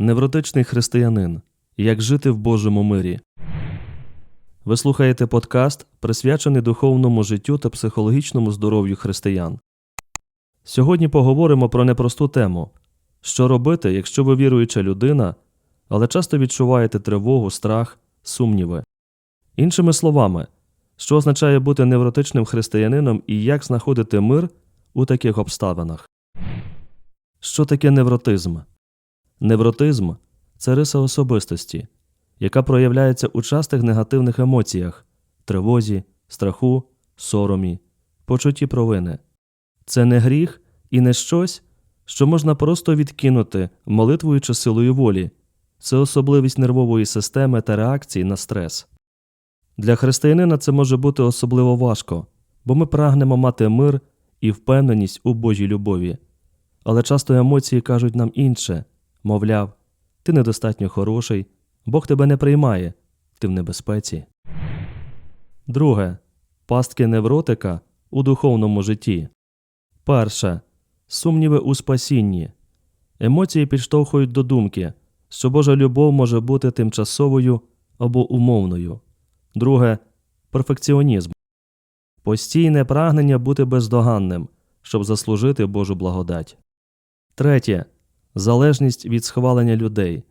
Невротичний християнин. Як жити в Божому мирі. Ви слухаєте подкаст, присвячений духовному життю та психологічному здоров'ю християн. Сьогодні поговоримо про непросту тему що робити, якщо ви віруюча людина, але часто відчуваєте тривогу, страх, сумніви. Іншими словами, що означає бути невротичним християнином і як знаходити мир у таких обставинах. Що таке невротизм? Невротизм це риса особистості, яка проявляється у частих негативних емоціях тривозі, страху, соромі, почутті провини. Це не гріх і не щось, що можна просто відкинути молитвою чи силою волі, це особливість нервової системи та реакції на стрес. Для християнина це може бути особливо важко, бо ми прагнемо мати мир і впевненість у Божій любові. Але часто емоції кажуть нам інше мовляв, ти недостатньо хороший, Бог тебе не приймає, ти в небезпеці. Друге. Пастки невротика у духовному житті. Перше. Сумніви у спасінні. Емоції підштовхують до думки, що Божа любов може бути тимчасовою або умовною. Друге перфекціонізм. Постійне прагнення бути бездоганним, щоб заслужити Божу благодать. Третє. Залежність від схвалення людей,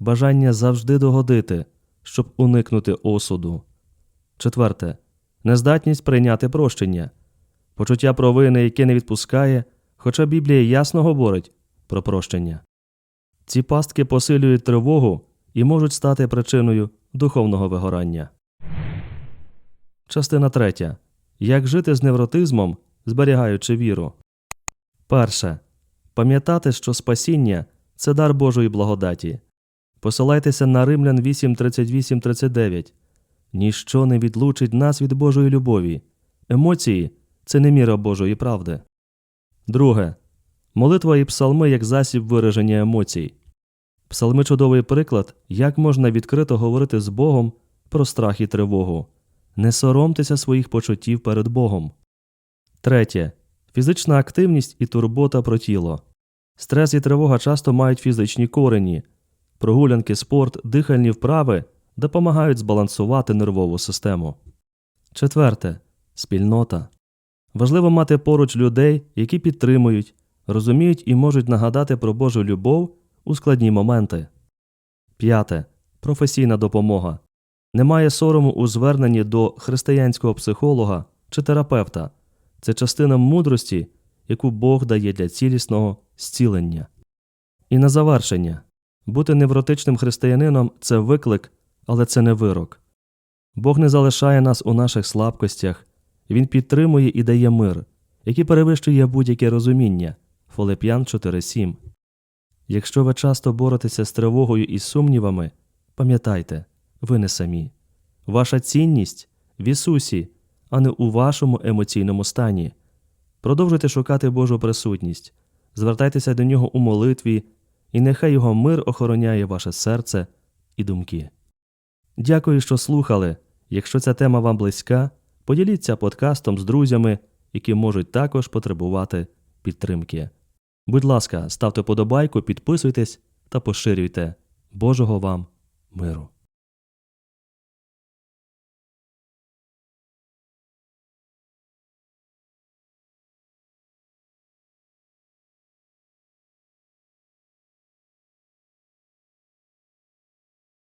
бажання завжди догодити, щоб уникнути осуду. Четверте. Нездатність прийняти прощення, почуття провини, яке не відпускає, хоча Біблія ясно говорить про прощення. Ці пастки посилюють тривогу і можуть стати причиною духовного вигорання. Частина третя. Як жити з невротизмом, зберігаючи віру. Перше. Пам'ятати, що спасіння це дар Божої благодаті. Посилайтеся на Римлян 8.38.39. Ніщо не відлучить нас від Божої любові. Емоції це не міра Божої правди. Друге. Молитва і псалми як засіб вираження емоцій. Псалми чудовий приклад, як можна відкрито говорити з Богом про страх і тривогу. Не соромтеся своїх почуттів перед Богом. Третє. Фізична активність і турбота про тіло. Стрес і тривога часто мають фізичні корені. Прогулянки, спорт, дихальні вправи допомагають збалансувати нервову систему. Четверте. Спільнота. Важливо мати поруч людей, які підтримують, розуміють і можуть нагадати про Божу любов у складні моменти. П'яте. Професійна допомога. Немає сорому у зверненні до християнського психолога чи терапевта. Це частина мудрості, яку Бог дає для цілісного зцілення. І на завершення бути невротичним християнином це виклик, але це не вирок. Бог не залишає нас у наших слабкостях, Він підтримує і дає мир, який перевищує будь-яке розуміння. Фолип'ян 4.7. Якщо ви часто боретеся з тривогою і сумнівами, пам'ятайте, ви не самі. Ваша цінність в Ісусі, а не у вашому емоційному стані. Продовжуйте шукати Божу присутність, звертайтеся до Нього у молитві, і нехай Його мир охороняє ваше серце і думки. Дякую, що слухали. Якщо ця тема вам близька, поділіться подкастом з друзями, які можуть також потребувати підтримки. Будь ласка, ставте подобайку, підписуйтесь та поширюйте Божого вам миру.